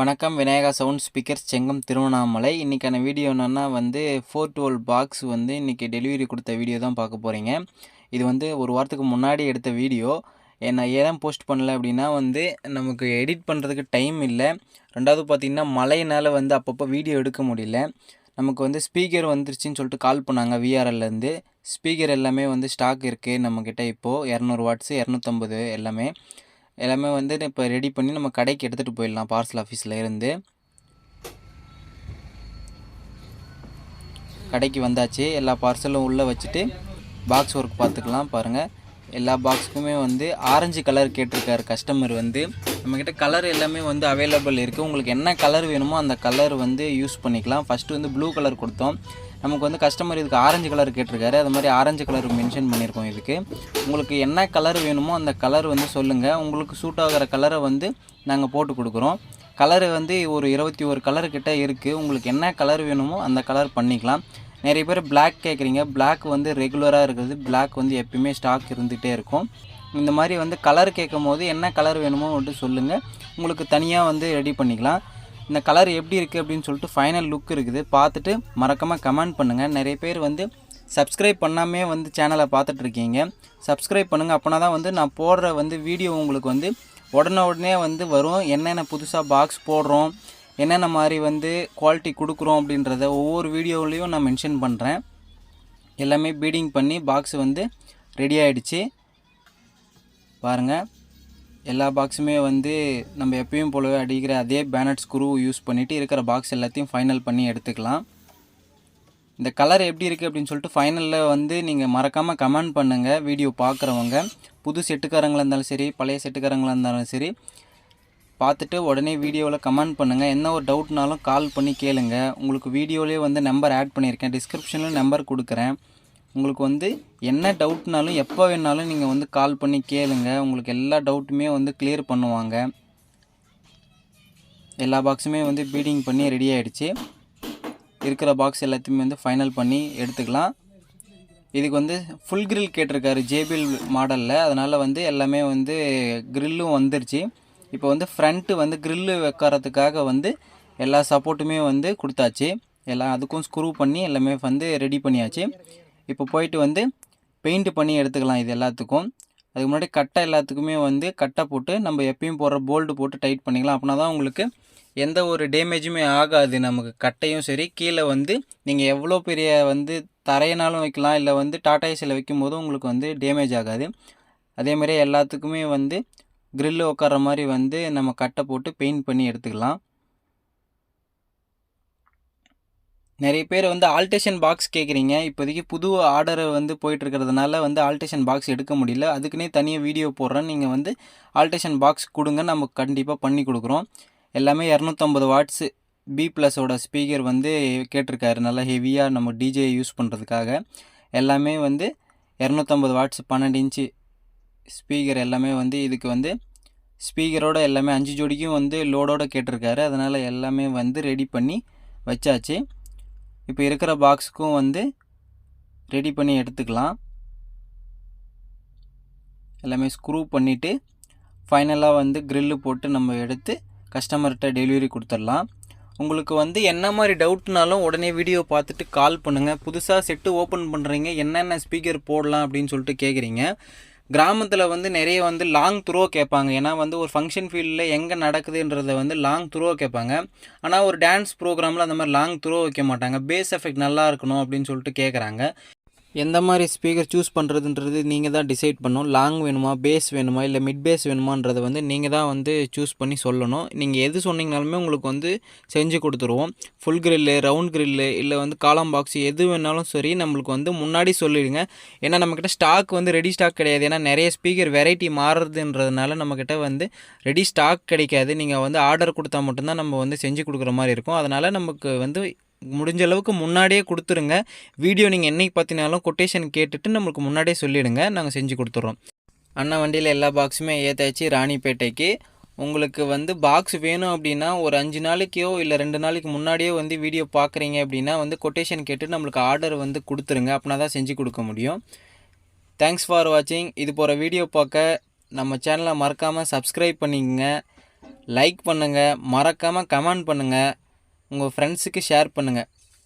வணக்கம் Vinayaka sound speakers Chengam Tiruvannamalai. இன்றைக்கான video என்னென்னா வந்து ஃபோர் டுவெல் பாக்ஸ் வந்து இன்றைக்கி டெலிவரி கொடுத்த வீடியோ தான் பார்க்க போகிறீங்க இது வந்து ஒரு வாரத்துக்கு முன்னாடி எடுத்த வீடியோ. நான் ஏன் போஸ்ட் பண்ணல அப்படின்னா வந்து நமக்கு எடிட் பண்ணுறதுக்கு டைம் இல்லை. ரெண்டாவது பார்த்திங்கன்னா மழையினால் வந்து அப்பப்போ வீடியோ எடுக்க முடியல. நமக்கு வந்து ஸ்பீக்கர் வந்துருச்சுன்னு சொல்லிட்டு கால் பண்ணாங்க விஆர்எல்லேருந்து ஸ்பீக்கர் எல்லாமே வந்து ஸ்டாக் இருக்குது நம்மக்கிட்ட இப்போது இரநூறு வாட்ஸு இரநூத்தம்பது எல்லாமே. எல்லாமே வந்து இப்போ ரெடி பண்ணி நம்ம கடைக்கு எடுத்துகிட்டு போயிடலாம் பார்சல் ஆஃபீஸில் இருந்து. கடைக்கு வந்தாச்சு. எல்லா பார்சலும் உள்ளே வச்சுட்டு பாக்ஸ் ஒர்க் பார்த்துக்கலாம் பாருங்கள் எல்லா பாக்ஸுக்குமே வந்து ஆரஞ்சு கலர் கேட்டிருக்காரு கஸ்டமர் வந்து. நம்மக்கிட்ட கலர் எல்லாமே வந்து அவைலபிள் இருக்குது உங்களுக்கு என்ன கலர் வேணுமோ அந்த கலர் வந்து யூஸ் பண்ணிக்கலாம். ஃபஸ்ட்டு வந்து ப்ளூ கலர் கொடுத்தோம். நமக்கு வந்து கஸ்டமர் இதுக்கு ஆரஞ்சு கலர் கேட்டிருக்காரு. அது மாதிரி ஆரஞ்சு கலர் மென்ஷன் பண்ணியிருக்கோம் இதுக்கு. உங்களுக்கு என்ன கலர் வேணுமோ அந்த கலர் வந்து சொல்லுங்கள் உங்களுக்கு சூட் ஆகிற கலரை வந்து நாங்கள் போட்டு கொடுக்குறோம். கலரு வந்து ஒரு இருபத்தி ஒரு கலர் கிட்டே இருக்குது உங்களுக்கு என்ன கலர் வேணுமோ அந்த கலர் பண்ணிக்கலாம். நிறைய பேர் பிளாக் கேட்குறீங்க பிளாக் வந்து ரெகுலராக இருக்குது பிளாக் வந்து எப்பயுமே ஸ்டாக் இருந்துகிட்டே இருக்கும். இந்த மாதிரி வந்து கலர் கேட்கும் போது என்ன கலர் வேணுமோ வந்துட்டு சொல்லுங்கள் உங்களுக்கு தனியாக வந்து ரெடி பண்ணிக்கலாம். இந்த கலர் எப்படி இருக்குது அப்படின்னு சொல்லிட்டு ஃபைனல் லுக் இருக்குது. பார்த்துட்டு மறக்காமல் கமெண்ட் பண்ணுங்கள் நிறைய பேர் வந்து சப்ஸ்கிரைப் பண்ணாமே வந்து சேனலை பார்த்துட்ருக்கீங்க சப்ஸ்கிரைப் பண்ணுங்கள் அப்போனா தான் வந்து நான் போடுற வந்து வீடியோ உங்களுக்கு வந்து உடனே உடனே வந்து வரும். என்னென்ன புதுசாக பாக்ஸ் போடுறோம் என்னென்ன மாதிரி வந்து குவாலிட்டி கொடுக்குறோம் அப்படின்றத ஒவ்வொரு வீடியோவிலையும் நான் மென்ஷன் பண்ணுறேன் எல்லாமே பீடிங் பண்ணி பாக்ஸ் வந்து ரெடி ஆகிடுச்சு பாருங்கள் எல்லா பாக்ஸுமே வந்து நம்ம எப்பயும் போலவே அடிக்கிற அதே பேனட் ஸ்க்ரூ யூஸ் பண்ணிவிட்டு இருக்கிற பாக்ஸ் எல்லாத்தையும் ஃபைனல் பண்ணி எடுத்துக்கலாம். இந்த கலர் எப்படி இருக்குது அப்படின்னு சொல்லிட்டு ஃபைனலில் வந்து நீங்கள் மறக்காமல் கமெண்ட் பண்ணுங்கள் வீடியோ பார்க்குறவங்க புது செட்டுக்காரங்களாக இருந்தாலும் சரி பழைய செட்டுக்காரங்களாக இருந்தாலும் சரி பார்த்துட்டு உடனே வீடியோவில் கமெண்ட் பண்ணுங்கள் என்ன ஒரு டவுட்னாலும் கால் பண்ணி கேளுங்கள் உங்களுக்கு வீடியோலேயே வந்து நம்பர் ஆட் பண்ணியிருக்கேன். டிஸ்கிரிப்ஷனில் நம்பர் கொடுக்குறேன். உங்களுக்கு வந்து என்ன டவுட்னாலும் எப்போ வேணாலும் நீங்கள் வந்து கால் பண்ணி கேளுங்க. உங்களுக்கு எல்லா டவுட்டுமே வந்து கிளியர் பண்ணுவாங்க. எல்லா பாக்ஸுமே வந்து பீடிங் பண்ணி ரெடி ஆகிடுச்சு இருக்கிற பாக்ஸ் எல்லாத்தையுமே வந்து ஃபைனல் பண்ணி எடுத்துக்கலாம். இதுக்கு வந்து ஃபுல் கிரில் கேட்டிருக்காரு ஜேபிஎல் மாடலில் அதனால் வந்து எல்லாமே வந்து கிரில்லும் வந்துருச்சு. இப்போ வந்து ஃப்ரண்ட்டு வந்து கிரில்லு வைக்கிறதுக்காக வந்து எல்லா சப்போர்ட்டுமே வந்து கொடுத்தாச்சு. எல்லாம் அதுக்கும் ஸ்க்ரூ பண்ணி எல்லாமே வந்து ரெடி பண்ணியாச்சு. இப்போ போயிட்டு வந்து பெயிண்ட் பண்ணி எடுத்துக்கலாம் இது எல்லாத்துக்கும். அதுக்கு முன்னாடி கட்டை எல்லாத்துக்குமே வந்து கட்டை போட்டு நம்ம எப்பயும் போடுற போல்டு போட்டு டைட் பண்ணிக்கலாம். அப்படின்னா தான் உங்களுக்கு எந்த ஒரு டேமேஜுமே ஆகாது. நமக்கு கட்டையும் சரி கீழே வந்து நீங்கள் எவ்வளோ பெரிய வந்து தரையினாலும் வைக்கலாம். இல்லை வந்து டாடா ஏசியில் வைக்கும் போதும் உங்களுக்கு வந்து டேமேஜ் ஆகாது. அதேமாதிரி எல்லாத்துக்குமே வந்து க்ரில்லு உட்கார மாதிரி வந்து நம்ம கட்டை போட்டு பெயிண்ட் பண்ணி எடுத்துக்கலாம். நிறைய பேர் வந்து ஆல்டேஷன் பாக்ஸ் கேட்குறீங்க இப்போதைக்கு புது ஆர்டர் வந்து போயிட்டு இருக்கிறதுனால வந்து ஆல்டேஷன் பாக்ஸ் எடுக்க முடியல. அதுக்குன்னே தனியாக வீடியோ போடுறேன். நீங்கள் வந்து ஆல்டேஷன் பாக்ஸ் கொடுங்க. நம்ம கண்டிப்பாக பண்ணி கொடுக்குறோம். எல்லாமே இரநூத்தம்பது வாட்ஸு பி ப்ளஸோட ஸ்பீக்கர் வந்து கேட்டிருக்காரு. நல்லா ஹெவியாக நம்ம டிஜே யூஸ் பண்ணுறதுக்காக எல்லாமே வந்து இரநூத்தம்பது வாட்ஸ் பன்னெண்டு இன்ச்சு ஸ்பீக்கர் எல்லாமே வந்து இதுக்கு வந்து ஸ்பீக்கரோட எல்லாமே அஞ்சு ஜோடிக்கும் வந்து லோடோட கேட்டிருக்காரு. அதனால் எல்லாமே வந்து ரெடி பண்ணி வச்சாச்சு. இப்போ இருக்கிற பாக்ஸுக்கும் வந்து ரெடி பண்ணி எடுத்துக்கலாம். எல்லாமே ஸ்க்ரூ பண்ணிவிட்டு ஃபைனலாக வந்து க்ரில்லு போட்டு நம்ம எடுத்து கஸ்டமர்கிட்ட டெலிவரி கொடுத்துடலாம். உங்களுக்கு வந்து என்ன மாதிரி டவுட்னாலும் உடனே வீடியோ பார்த்துட்டு கால் பண்ணுங்கள் புதுசாக செட்டு ஓப்பன் பண்ணுறீங்க என்னென்ன ஸ்பீக்கர் போடலாம் அப்படின்னு சொல்லிட்டு கேட்குறீங்க கிராமத்தில் வந்து நிறைய வந்து லாங் த்ரோ கேட்பாங்க. ஏன்னா வந்து ஒரு ஃபங்க்ஷன் ஃபீல்டில் எங்கே நடக்குதுன்றதை வந்து லாங் த்ரோ கேட்பாங்க. ஆனால் ஒரு டான்ஸ் ப்ரோக்ராமில் அந்த மாதிரி லாங் த்ரோ வைக்க மாட்டாங்க. பேஸ் எஃபெக்ட் நல்லா இருக்கணும் அப்படின்னு சொல்லிட்டு கேட்குறாங்க எந்த மாதிரி ஸ்பீக்கர் சூஸ் பண்ணுறதுன்றது நீங்கள் தான் டிசைட் பண்ணணும். லாங் வேணுமா பேஸ் வேணுமா இல்லை மிட் பேஸ் வேணுமான்றதை வந்து நீங்கள் தான் வந்து சூஸ் பண்ணி சொல்லணும். நீங்கள் எது சொன்னீங்கனாலுமே உங்களுக்கு வந்து செஞ்சு கொடுத்துருவோம். ஃபுல் கிரில்லு ரவுண்ட் கிரில்லு இல்லை வந்து காலம் பாக்ஸ் எது வேணாலும் சரி நம்மளுக்கு வந்து முன்னாடி சொல்லிடுங்க. ஏன்னா நம்மக்கிட்ட ஸ்டாக் வந்து ரெடி ஸ்டாக் கிடையாது. ஏன்னா நிறைய ஸ்பீக்கர் வெரைட்டி மாறுறதுன்றதுனால நம்மக்கிட்ட வந்து ரெடி ஸ்டாக் கிடைக்காது. நீங்கள் வந்து ஆர்டர் கொடுத்தா மட்டும்தான் நம்ம வந்து செஞ்சு கொடுக்குற மாதிரி இருக்கும். அதனால் நமக்கு வந்து முடிஞ்ச அளவுக்கு முன்னாடியே கொடுத்துருங்க. வீடியோ நீங்கள் என்னைக்கு பார்த்தினாலும் கொட்டேஷன் கேட்டுட்டு நம்மளுக்கு முன்னாடியே சொல்லிவிடுங்க நாங்கள் செஞ்சு கொடுத்துட்றோம் அண்ணா வண்டியில் எல்லா பாக்ஸுமே ஏற்றாச்சு ராணிப்பேட்டைக்கு. உங்களுக்கு வந்து பாக்ஸ் வேணும் அப்படின்னா ஒரு அஞ்சு நாளைக்கோ இல்லை ரெண்டு நாளைக்கு முன்னாடியோ வந்து வீடியோ பார்க்குறீங்க அப்படின்னா வந்து கொட்டேஷன் கேட்டு நம்மளுக்கு ஆர்டர் வந்து கொடுத்துருங்க. அப்படின்னா தான் செஞ்சு கொடுக்க முடியும். தேங்க்ஸ் ஃபார் வாட்சிங் இது போகிற வீடியோ பார்க்க நம்ம சேனலை மறக்காமல் சப்ஸ்கிரைப் பண்ணிக்கங்க. லைக் பண்ணுங்கள் மறக்காமல் கமெண்ட் பண்ணுங்கள் உங்கள் ஃப்ரெண்ட்ஸுக்கு ஷேர் பண்ணுங்கள்